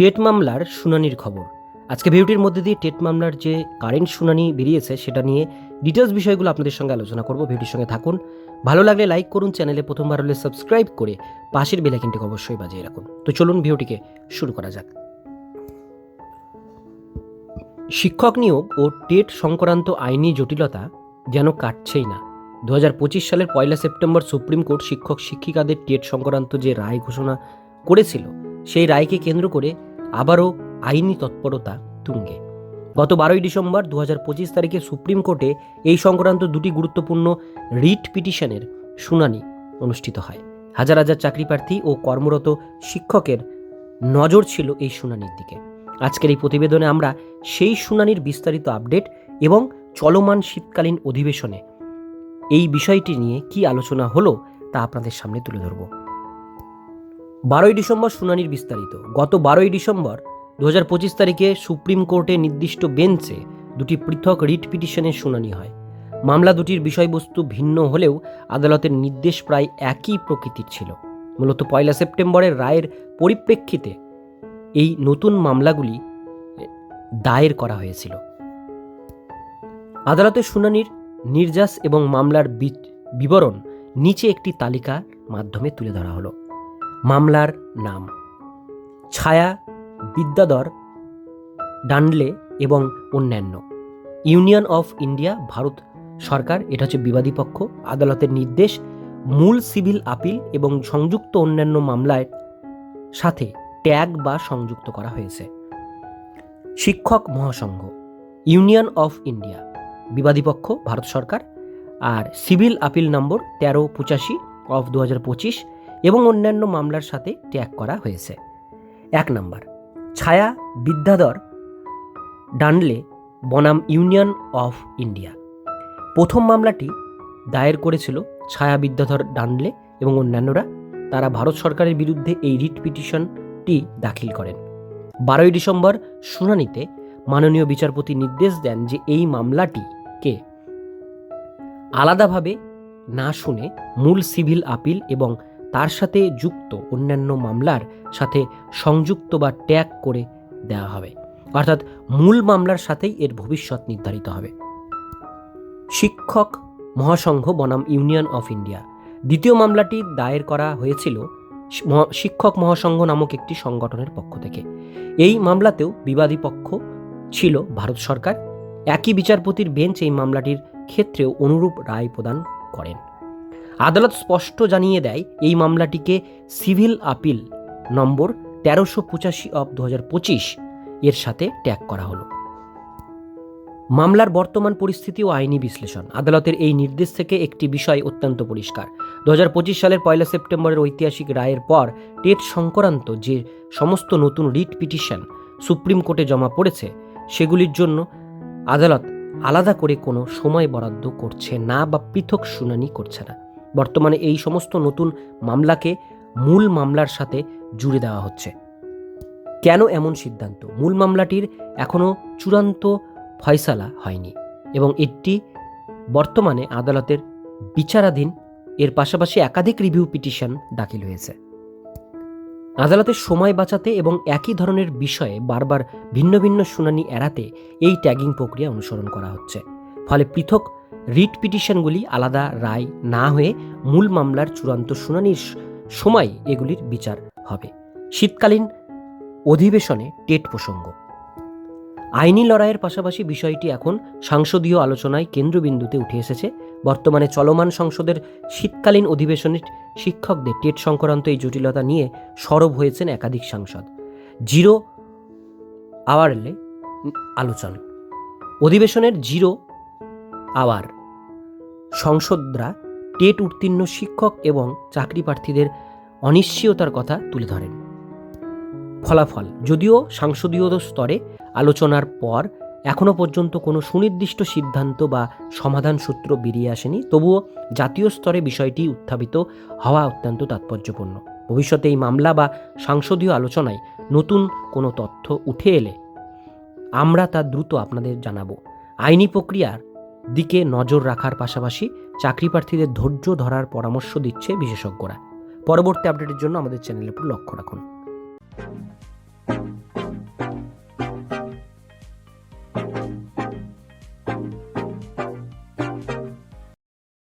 TET মামলার শুনানির খবর। আজকে ভিডিওটির মধ্যে দিয়ে টেট মামলার যে কারেন্ট শুনানি বেরিয়েছে, সেটা নিয়ে ডিটেলস বিষয়গুলো আপনাদের সঙ্গে আলোচনা করব। ভিডিওর সঙ্গে থাকুন। ভালো লাগলে লাইক করুন, চ্যানেলে প্রথমবার হলে সাবস্ক্রাইব করে পাশের বেলাইকিনটিকে অবশ্যই বাজিয়ে রাখুন। তো চলুন ভিডিওটিকে শুরু করা যাক। শিক্ষক নিয়োগ ও টেট সংক্রান্ত আইনি জটিলতা যেন কাটছেই না। দু হাজার পঁচিশ সালের পয়লা সেপ্টেম্বর সুপ্রিম কোর্ট শিক্ষক শিক্ষিকাদের টেট সংক্রান্ত যে রায় ঘোষণা করেছিল, সেই রায়কে কেন্দ্র করে আবারও আইনি তৎপরতা তুঙ্গে। গত বারোই ডিসেম্বর দু পঁচিশ তারিখে সুপ্রিম কোর্টে এই সংক্রান্ত দুটি গুরুত্বপূর্ণ রিট পিটিশনের শুনানি অনুষ্ঠিত হয়। হাজার হাজার চাকরিপ্রার্থী ও কর্মরত শিক্ষকের নজর ছিল এই শুনানির দিকে। আজকের এই প্রতিবেদনে আমরা সেই শুনানির বিস্তারিত আপডেট এবং চলমান শীতকালীন অধিবেশনে এই বিষয়টি নিয়ে কি আলোচনা হলো তা আপনাদের সামনে তুলে ধরব। বারোই ডিসেম্বর শুনানির বিস্তারিত। গত বারোই ডিসেম্বর দু পঁচিশ তারিখে সুপ্রিম কোর্টে নির্দিষ্ট বেঞ্চে দুটি পৃথক রিট পিটিশনের শুনানি হয়। মামলা দুটির বিষয়বস্তু ভিন্ন হলেও আদালতের নির্দেশ প্রায় একই প্রকৃতির ছিল। মূলত পয়লা সেপ্টেম্বরের রায়ের পরিপ্রেক্ষিতে এই নতুন মামলাগুলি দায়ের করা হয়েছিল। আদালতের শুনানির নির্যাস এবং মামলার বিবরণ নিচে একটি তালিকার মাধ্যমে তুলে ধরা হলো। মামলার নাম। ছায়া, বিদ্যাধর ডান্ডলে এবং অন্যান্য। ইউনিয়ন অফ ইন্ডিয়া, ভারত সরকার, এটা হচ্ছে বিবাদী পক্ষ, আদালতের নির্দেশ, মূল সিভিল আপিল এবং সংযুক্ত অন্যান্য মামলায় সাথে ট্যাগ বা সংযুক্ত করা হয়েছে। শিক্ষক মহাসংঘ, ইউনিয়ন অফ ইন্ডিয়া, বিবাদী পক্ষ, ভারত সরকার, আর সিভিল আপিল নম্বর তেরো পঁচাশি অফ দু হাজার পঁচিশ এবং অন্যান্য মামলার সাথে ট্যাগ করা হয়েছে। এক নম্বর, ছায়া বিদ্যাধর ডানলে বনাম ইউনিয়ন অফ ইন্ডিয়া। প্রথম মামলাটি দায়ের করেছিল ছায়া বিদ্যাধর ডানলে এবং অন্যান্যরা। তারা ভারত সরকারের বিরুদ্ধে এই রিট পিটিশনটি দাখিল করেন। বারোই ডিসেম্বর শুনানিতে মাননীয় বিচারপতি নির্দেশ দেন যে এই মামলাটিকে আলাদাভাবে না শুনে মূল সিভিল আপিল এবং তার সাথে যুক্ত অন্যান্য মামলার সাথে সংযুক্ত বা ট্যাগ করে দেওয়া হবে। অর্থাৎ মূল মামলার সাথেই এর ভবিষ্যৎ নির্ধারিত হবে। শিক্ষক মহাসংঘ বনাম ইউনিয়ন অফ ইন্ডিয়া। দ্বিতীয় মামলাটি দায়ের করা হয়েছিল শিক্ষক মহাসংঘ নামক একটি সংগঠনের পক্ষ থেকে। এই মামলাতেও বিবাদী পক্ষ ছিল ভারত সরকার। একই বিচারপতির বেঞ্চ এই মামলাটির ক্ষেত্রেও অনুরূপ রায় প্রদান করেন। আদালত স্পষ্ট জানিয়ে দেয়, এই মামলাটিকে সিভিল আপিল নম্বর তেরোশো পঁচাশি অব দু এর সাথে ট্যাগ করা হলো। মামলার বর্তমান পরিস্থিতি ও আইনি বিশ্লেষণ। আদালতের এই নির্দেশ থেকে একটি বিষয় অত্যন্ত পরিষ্কার। দু হাজার পঁচিশ সালের পয়লা সেপ্টেম্বরের ঐতিহাসিক রায়ের পর টেট সংক্রান্ত যে সমস্ত নতুন রিট পিটিশন সুপ্রিম কোর্টে জমা পড়েছে, সেগুলির জন্য আদালত আলাদা করে কোনো সময় বরাদ্দ করছে না বা পৃথক শুনানি করছে না। বর্তমানে এই সমস্ত নতুন মামলাকে মূল মামলার সাথে জুড়ে দেওয়া হচ্ছে। কেন এমন সিদ্ধান্ত? মূল মামলাটির এখনও চূড়ান্ত ফয়সালা হয়নি এবং এটি বর্তমানে আদালতের বিচারাধীন, এর পাশাপাশি একাধিক রিভিউ পিটিশন দাখিল হয়েছে। আদালতের সময় বাঁচাতে এবং একই ধরনের বিষয়ে বারবার ভিন্ন ভিন্ন শুনানি এড়াতে এই ট্যাগিং প্রক্রিয়া অনুসরণ করা হচ্ছে। ফলে পৃথক রিট পিটিশনগুলি আলাদা রায় না হয়ে মূল মামলার চূড়ান্ত শুনানির সময় এগুলির বিচার হবে। শীতকালীন অধিবেশনে টেট প্রসঙ্গ। আইনি লড়াইয়ের পাশাপাশি বিষয়টি এখন সাংসদীয় আলোচনায় কেন্দ্রবিন্দুতে উঠে এসেছে। বর্তমানে চলমান সংসদের শীতকালীন অধিবেশনে শিক্ষকদের টেট সংক্রান্ত এই জটিলতা নিয়ে সরব হয়েছেন একাধিক সাংসদ। জিরো আওয়ারলে আলোচনা। অধিবেশনের জিরো আওয়ার সংসদরা টেট উত্তীর্ণ শিক্ষক এবং চাকরি প্রার্থীদের অনিশ্চয়তার কথা তুলে ধরেন। ফলাফল, যদিও সাংসদীয় স্তরে আলোচনার পর এখনও পর্যন্ত কোনো সুনির্দিষ্ট সিদ্ধান্ত বা সমাধান সূত্র বেরিয়ে আসেনি, তবুও জাতীয় স্তরে বিষয়টি উত্থাপিত হওয়া অত্যন্ত তাৎপর্যপূর্ণ। ভবিষ্যতে এই মামলা বা সাংসদীয় আলোচনায় নতুন কোনো তথ্য উঠে এলে আমরা তা দ্রুত আপনাদের জানাব। আইনি প্রক্রিয়ার দিকে নজর রাখার পাশাপাশি চাকরি প্রার্থীদের ধৈর্য ধরার পরামর্শ দিচ্ছে বিশেষজ্ঞরা। পরবর্তী আপডেটের জন্য আমাদের চ্যানেলের উপর লক্ষ্য রাখুন।